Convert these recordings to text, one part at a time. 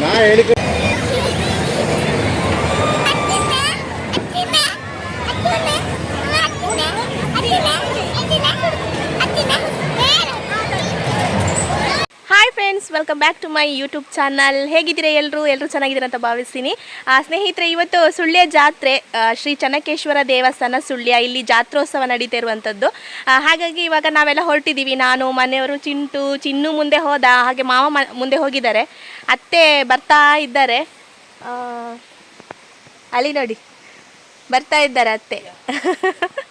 நான் எடுக்க welcome back to my YouTube channel ಹೇಗಿದ್ದೀರಾ ಎಲ್ಲರೂ ಎಲ್ಲರೂ ಚೆನ್ನಾಗಿದ್ದೀರಾ ಅಂತ ಭಾವಿಸ್ತೀನಿ. ಸ್ನೇಹಿತರೆ, ಇವತ್ತು ಸುಳ್ಯ ಜಾತ್ರೆ ಶ್ರೀ ಚನ್ನಕೇಶ್ವರ ದೇವಸ್ಥಾನ ಸುಳ್ಯ. ಇಲ್ಲಿ ಜಾತ್ರೋತ್ಸವ ನಡೀತಾ ಇರುವಂಥದ್ದು ಹಾಗಾಗಿ ಇವಾಗ ನಾವೆಲ್ಲ ಹೊರಟಿದ್ದೀವಿ. ನಾನು, ಮನೆಯವರು, ಚಿಂಟು, ಚಿನ್ನು ಮುಂದೆ ಹೋದ, ಹಾಗೆ ಮಾವ ಮುಂದೆ ಹೋಗಿದ್ದಾರೆ. ಅತ್ತೆ ಬರ್ತಾ ಇದ್ದಾರೆ. ಅಲ್ಲಿ ನೋಡಿ. ಬರ್ತಾ ಇದ್ದಾರೆ ಅತ್ತೆ.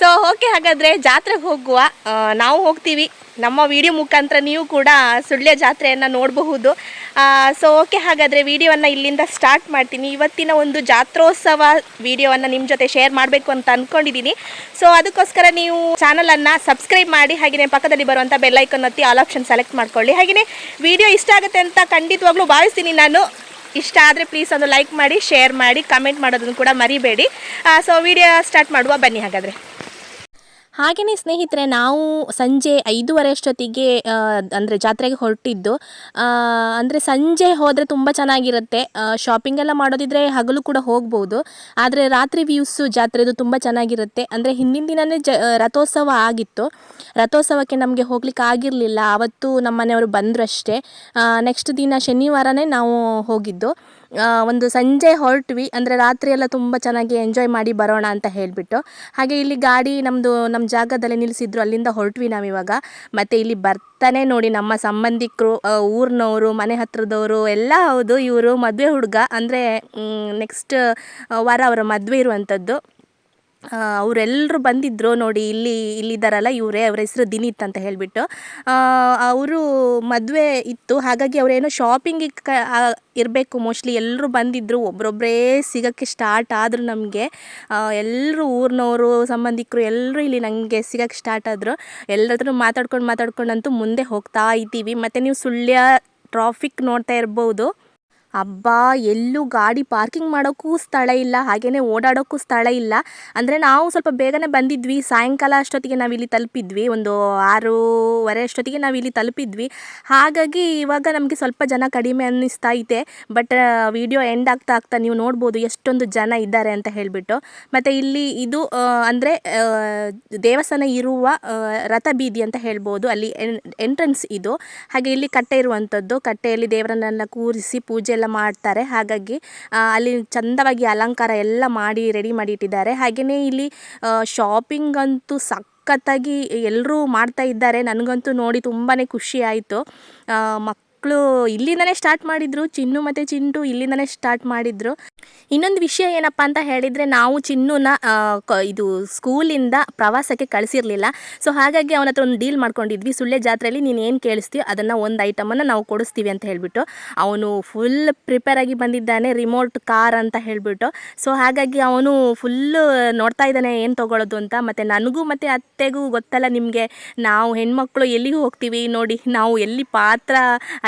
ಸೊ ಓಕೆ ಹಾಗಾದರೆ ಜಾತ್ರೆಗೆ ಹೋಗುವ. ನಾವು ಹೋಗ್ತೀವಿ. ನಮ್ಮ ವಿಡಿಯೋ ಮುಖಾಂತರ ನೀವು ಕೂಡ ಸುಳ್ಯ ಜಾತ್ರೆಯನ್ನು ನೋಡಬಹುದು. ಸೊ ಓಕೆ ಹಾಗಾದರೆ ವಿಡಿಯೋವನ್ನು ಇಲ್ಲಿಂದ ಸ್ಟಾರ್ಟ್ ಮಾಡ್ತೀನಿ. ಇವತ್ತಿನ ಒಂದು ಜಾತ್ರೋತ್ಸವ ವಿಡಿಯೋವನ್ನು ನಿಮ್ಮ ಜೊತೆ ಶೇರ್ ಮಾಡಬೇಕು ಅಂತ ಅಂದ್ಕೊಂಡಿದ್ದೀನಿ ಸೊ ಅದಕ್ಕೋಸ್ಕರ ನೀವು ಚಾನಲನ್ನು ಸಬ್ಸ್ಕ್ರೈಬ್ ಮಾಡಿ ಹಾಗೆಯೇ ಪಕ್ಕದಲ್ಲಿ ಬರುವಂಥ ಬೆಲ್ಲೈಕನ್ ಒತ್ತಿ ಆಲ್ ಆಪ್ಷನ್ ಸೆಲೆಕ್ಟ್ ಮಾಡ್ಕೊಳ್ಳಿ. ಹಾಗೆಯೇ ವಿಡಿಯೋ ಇಷ್ಟ ಆಗುತ್ತೆ ಅಂತ ಖಂಡಿತವಾಗ್ಲೂ ಭಾವಿಸ್ತೀನಿ ನಾನು. ಇಷ್ಟ ಆದರೆ ಪ್ಲೀಸ್ ಒಂದು ಲೈಕ್ ಮಾಡಿ ಶೇರ್ ಮಾಡಿ ಕಮೆಂಟ್ ಮಾಡೋದನ್ನು ಕೂಡ ಮರಿಬೇಡಿ. ಸೊ ವಿಡಿಯೋ ಸ್ಟಾರ್ಟ್ ಮಾಡುವ ಬನ್ನಿ ಹಾಗಾದರೆ. ಹಾಗೆಯೇ ಸ್ನೇಹಿತರೆ, ನಾವು ಸಂಜೆ ಐದೂವರೆ ಅಷ್ಟೊತ್ತಿಗೆ ಅಂದರೆ ಜಾತ್ರೆಗೆ ಹೊರಟಿದ್ದು ಅಂದರೆ ಸಂಜೆ ಹೋದರೆ ತುಂಬ ಚೆನ್ನಾಗಿರುತ್ತೆ. ಶಾಪಿಂಗ್ ಎಲ್ಲ ಮಾಡೋದಿದ್ರೆ ಹಗಲು ಕೂಡ ಹೋಗ್ಬೋದು. ಆದರೆ ರಾತ್ರಿ ವ್ಯೂಸು ಜಾತ್ರೆದು ತುಂಬ ಚೆನ್ನಾಗಿರುತ್ತೆ. ಅಂದರೆ ಹಿಂದಿನ ದಿನವೇ ಜ, ರಥೋತ್ಸವ ಆಗಿತ್ತು. ರಥೋತ್ಸವಕ್ಕೆ ನಮಗೆ ಹೋಗ್ಲಿಕ್ಕೆ ಆಗಿರಲಿಲ್ಲ. ಆವತ್ತು ನಮ್ಮ ಮನೆಯವರು ಬಂದರು ಅಷ್ಟೇ. ನೆಕ್ಸ್ಟ್ ದಿನ ಶನಿವಾರನೇ ನಾವು ಹೋಗಿದ್ದು. ಒಂದು ಸಂಜೆ ಹೊರಟ್ವಿ. ಅಂದರೆ ರಾತ್ರಿ ಎಲ್ಲ ತುಂಬ ಚೆನ್ನಾಗಿ ಎಂಜಾಯ್ ಮಾಡಿ ಬರೋಣ ಅಂತ ಹೇಳಿಬಿಟ್ಟು. ಹಾಗೆ ಇಲ್ಲಿ ಗಾಡಿ ನಮ್ಮದು ನಮ್ಮ ಜಾಗದಲ್ಲೇ ನಿಲ್ಲಿಸಿದ್ರು ಅಲ್ಲಿಂದ ಹೊರಟ್ವಿ ನಾವಿವಾಗ ಮತ್ತು ಇಲ್ಲಿ ಬರ್ತಾನೆ ನೋಡಿ ನಮ್ಮ ಸಂಬಂಧಿಕರು ಊರಿನವರು, ಮನೆ ಹತ್ರದವರು, ಎಲ್ಲ ಹೌದು ಇವರು. ಮದುವೆ ಹುಡುಗ. ಅಂದರೆ ನೆಕ್ಸ್ಟ್ ವಾರ ಅವರ ಮದುವೆ ಇರುವಂಥದ್ದು ಅವರೆಲ್ಲರೂ ಬಂದಿದ್ದರು ನೋಡಿ, ಇಲ್ಲಿ ಇಲ್ಲಿದ್ದಾರಲ್ಲ ಇವರೇ, ಅವ್ರ ಹೆಸರು ದಿನೀತ್ ಅಂತ ಹೇಳಿಬಿಟ್ಟು. ಅವರು ಮದುವೆ ಇತ್ತು. ಹಾಗಾಗಿ ಅವರೇನೋ ಶಾಪಿಂಗಿಗೆ ಕ ಇರಬೇಕು. ಮೋಸ್ಟ್ಲಿ ಎಲ್ಲರೂ ಬಂದಿದ್ದರು ಒಬ್ಬರೊಬ್ಬರೇ ಸಿಗೋಕ್ಕೆ ಸ್ಟಾರ್ಟ್ ಆದರು ನಮಗೆ. ಎಲ್ಲರೂ ಊರಿನವರು, ಸಂಬಂಧಿಕರು ಎಲ್ಲರೂ ಇಲ್ಲಿ ನನಗೆ ಸಿಗೋಕ್ಕೆ ಸ್ಟಾರ್ಟ್ ಆದರು. ಎಲ್ಲರತ್ರೂ ಮಾತಾಡ್ಕೊಂಡು, ಮಾತಾಡ್ಕೊಂಡಂತೂ ಮುಂದೆ ಹೋಗ್ತಾ ಇದ್ದೀವಿ. ಮತ್ತು ನೀವು ಸುಳ್ಯ ಟ್ರಾಫಿಕ್ ನೋಡ್ತಾ ಇರ್ಬೋದು. ಅಬ್ಬಾ, ಎಲ್ಲೂ ಗಾಡಿ ಪಾರ್ಕಿಂಗ್ ಮಾಡೋಕ್ಕೂ ಸ್ಥಳ ಇಲ್ಲ ಹಾಗೆಯೇ ಓಡಾಡೋಕ್ಕೂ ಸ್ಥಳ ಇಲ್ಲ. ಅಂದರೆ ನಾವು ಸ್ವಲ್ಪ ಬೇಗನೆ ಬಂದಿದ್ವಿ. ಸಾಯಂಕಾಲ ಅಷ್ಟೊತ್ತಿಗೆ ಇಲ್ಲಿ ತಲುಪಿದ್ವಿ. ಒಂದು ಆರೂವರೆ ಅಷ್ಟೊತ್ತಿಗೆ ಇಲ್ಲಿ ತಲುಪಿದ್ವಿ. ಹಾಗಾಗಿ ಇವಾಗ ನಮಗೆ ಸ್ವಲ್ಪ ಜನ ಕಡಿಮೆ ಅನ್ನಿಸ್ತಾ ಇದೆ. ಬಟ್ ವಿಡಿಯೋ ಎಂಡ್ ಆಗ್ತಾ ಆಗ್ತಾ ನೀವು ನೋಡ್ಬೋದು ಎಷ್ಟೊಂದು ಜನ ಇದ್ದಾರೆ ಅಂತ ಹೇಳಿಬಿಟ್ಟು. ಮತ್ತು ಇಲ್ಲಿ ಇದು ಅಂದರೆ ದೇವಸ್ಥಾನ ಇರುವ ರಥ ಬೀದಿ ಅಂತ ಹೇಳ್ಬೋದು. ಅಲ್ಲಿ ಎಂಟ್ರೆನ್ಸ್ ಇದು. ಹಾಗೆ ಇಲ್ಲಿ ಕಟ್ಟೆ ಇರುವಂಥದ್ದು. ಕಟ್ಟೆಯಲ್ಲಿ ದೇವರನ್ನೆಲ್ಲ ಕೂರಿಸಿ ಪೂಜೆ ಮಾಡ್ತಾರೆ. ಹಾಗಾಗಿ ಅಲ್ಲಿ ಚಂದವಾಗಿ ಅಲಂಕಾರ ಎಲ್ಲ ಮಾಡಿ ರೆಡಿ ಮಾಡಿ ಇಟ್ಟಿದ್ದಾರೆ ಹಾಗೆಯೇ ಇಲ್ಲಿ ಶಾಪಿಂಗ್ ಅಂತೂ ಸಖತ್ತಾಗಿ ಎಲ್ಲರೂ ಮಾಡ್ತಾ ಇದ್ದಾರೆ. ನನಗಂತೂ ನೋಡಿ ತುಂಬಾ ಖುಷಿ ಆಯಿತು. ಮಕ್ಕಳು ಇಲ್ಲಿಂದನೇ ಸ್ಟಾರ್ಟ್ ಮಾಡಿದ್ರು, ಚಿನ್ನು ಮತ್ತು ಚಿಂಟು ಇಲ್ಲಿಂದನೇ ಸ್ಟಾರ್ಟ್ ಮಾಡಿದ್ರು. ಇನ್ನೊಂದು ವಿಷಯ ಏನಪ್ಪ ಅಂತ ಹೇಳಿದರೆ, ನಾವು ಚಿನ್ನುನ ಇದು ಸ್ಕೂಲಿಂದ ಪ್ರವಾಸಕ್ಕೆ ಕಳಿಸಿರಲಿಲ್ಲ. ಸೊ ಹಾಗಾಗಿ ಅವನ ಹತ್ರ ಒಂದು ಡೀಲ್ ಮಾಡ್ಕೊಂಡಿದ್ವಿ. ಸುಳ್ಳೆ ಜಾತ್ರೆಯಲ್ಲಿ ನೀನು ಏನು ಕೇಳಿಸ್ತೀವಿ ಅದನ್ನು ಒಂದು ಐಟಮನ್ನು ನಾವು ಕೊಡಿಸ್ತೀವಿ ಅಂತ ಹೇಳಿಬಿಟ್ಟು, ಅವನು ಫುಲ್ ಪ್ರಿಪೇರ್ ಆಗಿ ಬಂದಿದ್ದಾನೆ ರಿಮೋಟ್ ಕಾರ್ ಅಂತ ಹೇಳಿಬಿಟ್ಟು. ಸೊ ಹಾಗಾಗಿ ಅವನು ಫುಲ್ಲು ನೋಡ್ತಾ ಇದ್ದಾನೆ ಏನು ತೊಗೊಳೋದು ಅಂತ. ಮತ್ತು ನನಗೂ ಮತ್ತು ಅತ್ತೆಗೂ ಗೊತ್ತಲ್ಲ ನಿಮಗೆ, ನಾವು ಹೆಣ್ಮಕ್ಳು ಎಲ್ಲಿಗೂ ಹೋಗ್ತೀವಿ ನೋಡಿ, ನಾವು ಎಲ್ಲಿ ಪಾತ್ರ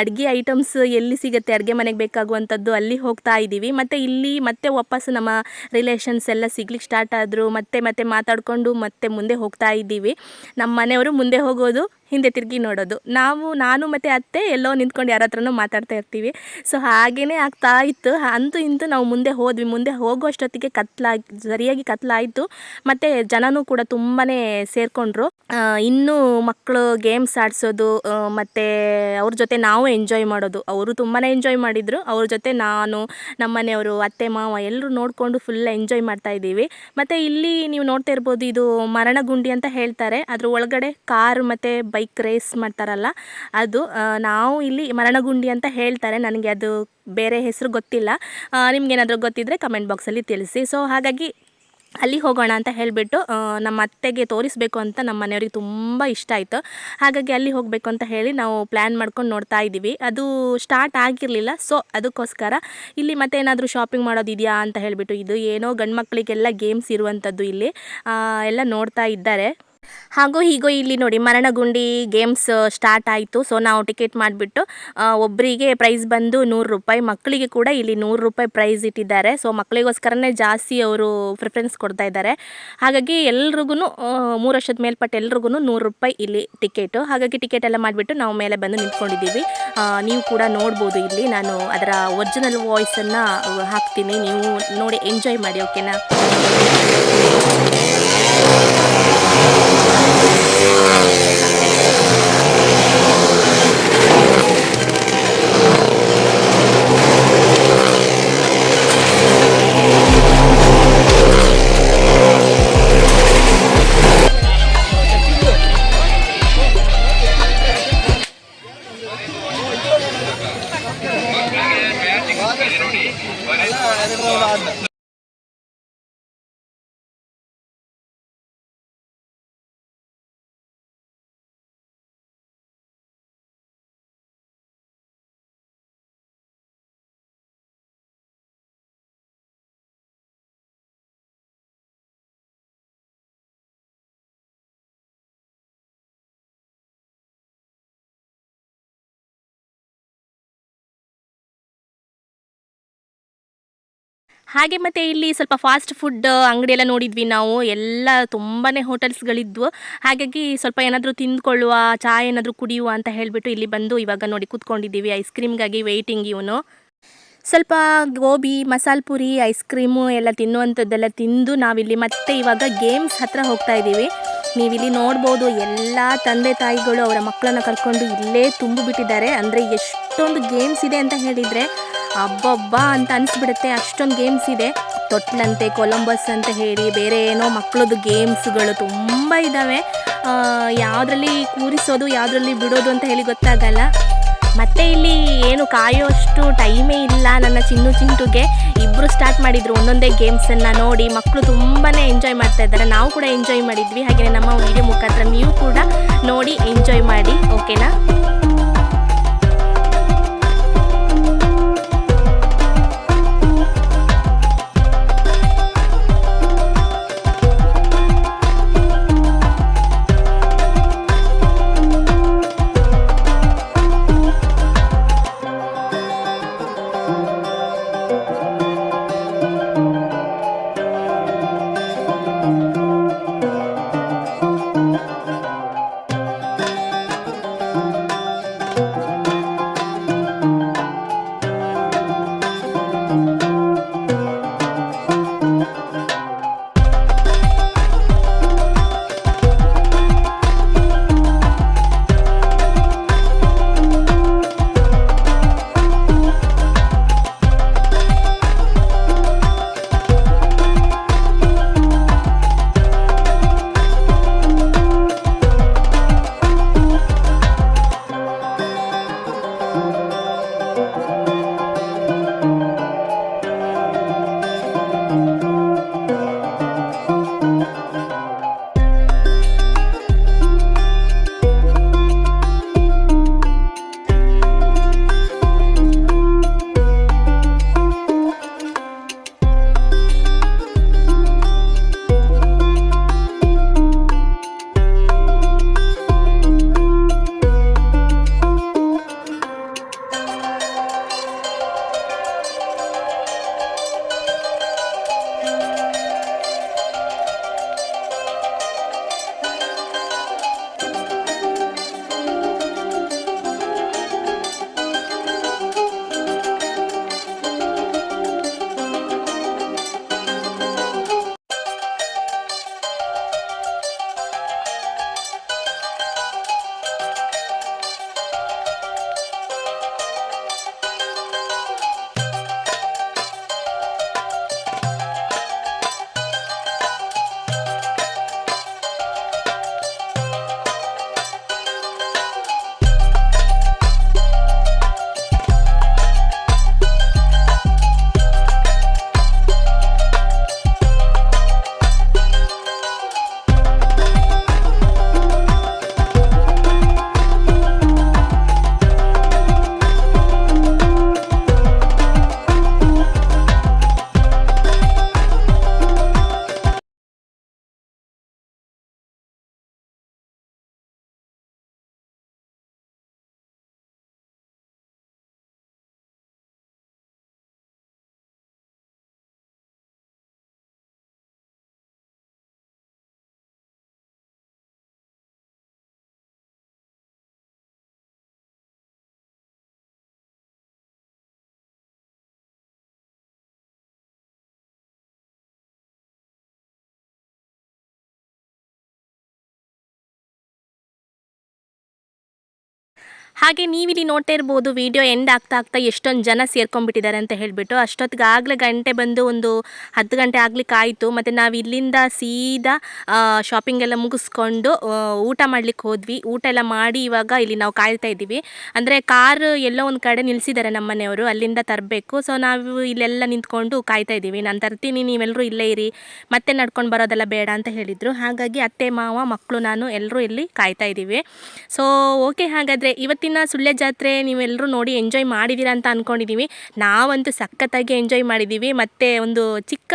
ಅಡುಗೆ ಐಟಮ್ಸ್ ಎಲ್ಲಿ ಸಿಗುತ್ತೆ? ಅಡುಗೆ ಮನೆಗೆ ಬೇಕಾಗುವಂಥದ್ದು ಅಲ್ಲಿ ಹೋಗ್ತಾ ಇದ್ದೀವಿ ಮತ್ತು ಇಲ್ಲಿ ಮತ್ತೆ ವಾಪಸ್ ನಮ್ಮ ರಿಲೇಷನ್ಸ್ ಎಲ್ಲ ಸಿಗ್ಲಿಕ್ಕೆ ಸ್ಟಾರ್ಟ್ ಆದರು, ಮತ್ತೆ ಮತ್ತೆ ಮಾತಾಡಿಕೊಂಡು ಮತ್ತೆ ಮುಂದೆ ಹೋಗ್ತಾ ಇದ್ದೀವಿ ನಮ್ಮ ಮನೆಯವರು ಮುಂದೆ ಹೋಗೋದು ಹಿಂದೆ ತಿರುಗಿ ನೋಡೋದು. ನಾವು, ನಾನು ಮತ್ತು ಅತ್ತೆ ಎಲ್ಲೋ ನಿಂತ್ಕೊಂಡು ಯಾರ ಹತ್ರನೂ ಮಾತಾಡ್ತಾ ಇರ್ತೀವಿ. ಸೊ ಹಾಗೇ ಆಗ್ತಾ ಇತ್ತು. ಅಂತೂ ಇಂತೂ ನಾವು ಮುಂದೆ ಹೋದ್ವಿ. ಮುಂದೆ ಹೋಗುವಷ್ಟೊತ್ತಿಗೆ ಕತ್ಲಾಗಿ ಸರಿಯಾಗಿ ಕತ್ಲಾಯಿತು. ಮತ್ತು ಜನನೂ ಕೂಡ ತುಂಬಾ ಸೇರಿಕೊಂಡ್ರು. ಇನ್ನೂ ಮಕ್ಕಳು ಗೇಮ್ಸ್ ಆಡಿಸೋದು ಮತ್ತು ಅವ್ರ ಜೊತೆ ನಾವು ಎಂಜಾಯ್ ಮಾಡೋದು. ಅವರು ತುಂಬಾ ಎಂಜಾಯ್ ಮಾಡಿದರು. ಅವ್ರ ಜೊತೆ ನಾನು, ನಮ್ಮನೆಯವರು, ಅತ್ತೆ, ಮಾವ ಎಲ್ಲರೂ ನೋಡಿಕೊಂಡು ಫುಲ್ ಎಂಜಾಯ್ ಮಾಡ್ತಾ ಇದ್ದೀವಿ. ಮತ್ತು ಇಲ್ಲಿ ನೀವು ನೋಡ್ತಾ ಇರ್ಬೋದು ಇದು ಮರಣಗುಂಡಿ ಅಂತ ಹೇಳ್ತಾರೆ. ಅದ್ರ ಒಳಗಡೆ ಕಾರ್ ಮತ್ತು ಬೈಕ್ ರೇಸ್ ಮಾಡ್ತಾರಲ್ಲ, ಅದು ನಾವು ಇಲ್ಲಿ ಮರಣಗುಂಡಿ ಅಂತ ಹೇಳ್ತಾರೆ, ನನಗೆ ಅದು ಬೇರೆ ಹೆಸರು ಗೊತ್ತಿಲ್ಲ. ನಿಮ್ಗೇನಾದರೂ ಗೊತ್ತಿದ್ದರೆ ಕಮೆಂಟ್ ಬಾಕ್ಸಲ್ಲಿ ತಿಳಿಸಿ. ಸೊ ಹಾಗಾಗಿ ಅಲ್ಲಿ ಹೋಗೋಣ ಅಂತ ಹೇಳಿಬಿಟ್ಟು ನಮ್ಮ ಅತ್ತೆಗೆ ತೋರಿಸ್ಬೇಕು ಅಂತ ನಮ್ಮ ಮನೆಯವ್ರಿಗೆ ತುಂಬ ಇಷ್ಟ ಆಯಿತು. ಹಾಗಾಗಿ ಅಲ್ಲಿ ಹೋಗಬೇಕು ಅಂತ ಹೇಳಿ ನಾವು ಪ್ಲ್ಯಾನ್ ಮಾಡ್ಕೊಂಡು ನೋಡ್ತಾ ಇದ್ದೀವಿ. ಅದು ಸ್ಟಾರ್ಟ್ ಆಗಿರಲಿಲ್ಲ ಸೊ ಅದಕ್ಕೋಸ್ಕರ ಇಲ್ಲಿ ಮತ್ತೆ ಏನಾದರೂ ಶಾಪಿಂಗ್ ಮಾಡೋದಿದೆಯಾ ಅಂತ ಹೇಳಿಬಿಟ್ಟು, ಇದು ಏನೋ ಗಂಡು ಮಕ್ಕಳಿಗೆಲ್ಲ ಗೇಮ್ಸ್ ಇರುವಂಥದ್ದು ಇಲ್ಲಿ ಎಲ್ಲ ನೋಡ್ತಾ ಇದ್ದಾರೆ. ಹಾಗೂ ಹೀಗೋ ಇಲ್ಲಿ ನೋಡಿ ಮರಣಗುಂಡಿ ಗೇಮ್ಸ್ ಸ್ಟಾರ್ಟ್ ಆಯಿತು. ಸೊ ನಾವು ಟಿಕೆಟ್ ಮಾಡಿಬಿಟ್ಟು ಒಬ್ಬರಿಗೆ ಪ್ರೈಸ್ ಬಂದು ನೂರು ರೂಪಾಯಿ, ಮಕ್ಕಳಿಗೆ ಕೂಡ ಇಲ್ಲಿ ನೂರು ರೂಪಾಯಿ ಪ್ರೈಸ್ ಇಟ್ಟಿದ್ದಾರೆ. ಸೊ ಮಕ್ಕಳಿಗೋಸ್ಕರನೇ ಜಾಸ್ತಿ ಅವರು ಪ್ರಿಫರೆನ್ಸ್ ಕೊಡ್ತಾ ಇದ್ದಾರೆ. ಹಾಗಾಗಿ ಎಲ್ರಿಗೂ ಮೂರು ವರ್ಷದ ಮೇಲ್ಪಟ್ಟ ಎಲ್ರಿಗೂ ನೂರು ರೂಪಾಯಿ ಇಲ್ಲಿ ಟಿಕೆಟು ಹಾಗಾಗಿ ಟಿಕೆಟ್ ಎಲ್ಲ ಮಾಡಿಬಿಟ್ಟು ನಾವು ಮೇಲೆ ಬಂದು ನಿಂತ್ಕೊಂಡಿದ್ದೀವಿ. ನೀವು ಕೂಡ ನೋಡ್ಬೋದು ಇಲ್ಲಿ. ನಾನು ಅದರ ಒರಿಜಿನಲ್ ವಾಯ್ಸನ್ನು ಹಾಕ್ತೀನಿ. ನೀವು ನೋಡಿ ಎಂಜಾಯ್ ಮಾಡಿ ಓಕೆನಾ Thank you. ಹಾಗೆ ಮತ್ತೆ ಇಲ್ಲಿ ಸ್ವಲ್ಪ ಫಾಸ್ಟ್ ಫುಡ್ ಅಂಗಡಿ ಎಲ್ಲ ನೋಡಿದ್ವಿ ನಾವು. ಎಲ್ಲ ತುಂಬಾ ಹೋಟೆಲ್ಸ್ಗಳಿದ್ವು. ಹಾಗಾಗಿ ಸ್ವಲ್ಪ ಏನಾದರೂ ತಿಂದ್ಕೊಳ್ಳುವ ಚಹಾ ಏನಾದರೂ ಕುಡಿಯುವ ಅಂತ ಹೇಳಿಬಿಟ್ಟು ಇಲ್ಲಿ ಬಂದು ಇವಾಗ ನೋಡಿ ಕೂತ್ಕೊಂಡಿದ್ದೀವಿ ಐಸ್ ಕ್ರೀಮ್ಗಾಗಿ ವೆಯ್ಟಿಂಗ್ ಇವನು. ಸ್ವಲ್ಪ ಗೋಬಿ, ಮಸಾಲೆ ಪುರಿ ಐಸ್ ಕ್ರೀಮು ಎಲ್ಲ ತಿನ್ನುವಂಥದ್ದೆಲ್ಲ ತಿಂದು ನಾವಿಲ್ಲಿ ಮತ್ತೆ ಇವಾಗ ಗೇಮ್ಸ್ ಹತ್ರ ಹೋಗ್ತಾ ಇದ್ದೀವಿ. ನೀವಿಲ್ಲಿ ನೋಡ್ಬೋದು ಎಲ್ಲ ತಂದೆ ತಾಯಿಗಳು ಅವರ ಮಕ್ಕಳನ್ನ ಕರ್ಕೊಂಡು ಇಲ್ಲೇ ತುಂಬಿಬಿಟ್ಟಿದ್ದಾರೆ. ಅಂದರೆ ಎಷ್ಟೊಂದು ಗೇಮ್ಸ್ ಇದೆ ಅಂತ ಹೇಳಿದರೆ ಅಬ್ಬಬ್ಬ ಅಂತ ಅನಿಸ್ಬಿಡುತ್ತೆ. ಅಷ್ಟೊಂದು ಗೇಮ್ಸ್ ಇದೆ. ತೊಟ್ಲಂತೆ, ಕೊಲಂಬಸ್ ಅಂತ ಹೇಳಿ ಬೇರೆ ಏನೋ ಮಕ್ಕಳದ್ದು ಗೇಮ್ಸ್ಗಳು ತುಂಬ ಇದ್ದಾವೆ ಯಾವುದ್ರಲ್ಲಿ ಕೂರಿಸೋದು, ಯಾವುದ್ರಲ್ಲಿ ಬಿಡೋದು ಅಂತ ಹೇಳಿ ಗೊತ್ತಾಗಲ್ಲ. ಮತ್ತೆ ಇಲ್ಲಿ ಏನು ಕಾಯೋಷ್ಟು ಟೈಮೇ ಇಲ್ಲ ನನ್ನ ಚಿನ್ನು ಚಿಂಟುಗೆ. ಇಬ್ಬರು ಸ್ಟಾರ್ಟ್ ಮಾಡಿದ್ರು ಒಂದೊಂದೇ ಗೇಮ್ಸನ್ನು ನೋಡಿ. ಮಕ್ಕಳು ತುಂಬಾ ಎಂಜಾಯ್ ಮಾಡ್ತಾ ಇದ್ದಾರೆ. ನಾವು ಕೂಡ ಎಂಜಾಯ್ ಮಾಡಿದ್ವಿ. ಹಾಗೆಯೇ ನಮ್ಮ ವಿಡಿಯೋ ಮುಖಾಂತರ ನೀವು ಕೂಡ ನೋಡಿ ಎಂಜಾಯ್ ಮಾಡಿ. ಓಕೆನಾ ಹಾಗೆ ನೀವಿಲ್ಲಿ ನೋಡ್ತಾ ಇರ್ಬೋದು ವಿಡಿಯೋ ಎಂಡ್ ಆಗ್ತಾ ಆಗ್ತಾ ಎಷ್ಟೊಂದು ಜನ ಸೇರ್ಕೊಂಡ್ಬಿಟ್ಟಿದ್ದಾರೆ ಅಂತ ಹೇಳಿಬಿಟ್ಟು ಅಷ್ಟೊತ್ತಿಗೆ ಆಗಲೇ ಗಂಟೆ ಬಂದು ಒಂದು ಹತ್ತು ಗಂಟೆ ಆಗ್ಲಿಕ್ಕೆ ಆಯಿತು ಮತ್ತು ನಾವು ಇಲ್ಲಿಂದ ಸೀದಾ ಶಾಪಿಂಗ್ ಎಲ್ಲ ಮುಗಿಸ್ಕೊಂಡು ಊಟ ಮಾಡ್ಲಿಕ್ಕೆ ಹೋದ್ವಿ. ಊಟ ಎಲ್ಲ ಮಾಡಿ ಇವಾಗ ಇಲ್ಲಿ ನಾವು ಕಾಯ್ತಾ ಇದ್ದೀವಿ. ಅಂದರೆ ಕಾರ್ ಎಲ್ಲೋ ಒಂದು ಕಡೆ ನಿಲ್ಲಿಸಿದ್ದಾರೆ ನಮ್ಮ ಮನೆಯವರು, ಅಲ್ಲಿಂದ ತರಬೇಕು. ಸೊ ನಾವು ಇಲ್ಲೆಲ್ಲ ನಿಂತ್ಕೊಂಡು ಕಾಯ್ತಾ ಇದ್ದೀವಿ. ನಾನು ತರ್ತೀನಿ ನೀವೆಲ್ಲರೂ ಇಲ್ಲೇ ಇರಿ. ಮತ್ತೆ ನಡ್ಕೊಂಡು ಬರೋದೆಲ್ಲ ಬೇಡ ಅಂತ ಹೇಳಿದರು. ಹಾಗಾಗಿ ಅತ್ತೆ, ಮಾವ ಮಕ್ಕಳು ನಾನು ಎಲ್ಲರೂ ಇಲ್ಲಿ ಕಾಯ್ತಾ ಇದ್ದೀವಿ. ಸೊ ಓಕೆ ಹಾಗಾದರೆ ಇವತ್ತಿನ ಸುಳ್ಯ ಜಾತ್ರೆ ನೀವೆಲ್ಲರೂ ನೋಡಿ ಎಂಜಾಯ್ ಮಾಡಿದ್ದೀರಾ ಅಂತ ಅಂದ್ಕೊಂಡಿದ್ದೀವಿ ನಾವಂತೂ ಸಖತ್ತಾಗಿ ಎಂಜಾಯ್ ಮಾಡಿದ್ದೀವಿ ಮತ್ತು ಒಂದು ಚಿಕ್ಕ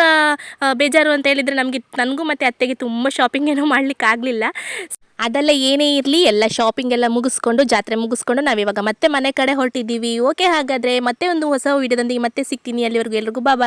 ಬೇಜಾರು ಅಂತ ಹೇಳಿದರೆ ನಮಗೆ ನನಗೂ ಮತ್ತು ಅತ್ತೆಗೆ ತುಂಬ ಶಾಪಿಂಗ್ ಏನೂ ಮಾಡ್ಲಿಕ್ಕೆ ಆಗಲಿಲ್ಲ. ಅದೆಲ್ಲ ಏನೇ ಇರಲಿ ಎಲ್ಲ ಶಾಪಿಂಗ್ ಎಲ್ಲ ಮುಗಿಸ್ಕೊಂಡು, ಜಾತ್ರೆ ಮುಗಿಸ್ಕೊಂಡು ನಾವಿವಾಗ ಮತ್ತೆ ಮನೆ ಕಡೆ ಹೊರಟಿದ್ದೀವಿ ಓಕೆ ಹಾಗಾದರೆ ಮತ್ತೆ ಒಂದು ಹೊಸ ವಿಡಿಯೋದೊಂದಿಗೆ ಮತ್ತೆ ಸಿಗ್ತೀನಿ. ಅಲ್ಲಿವರೆಗೂ ಎಲ್ರಿಗೂ ಬಾಯ್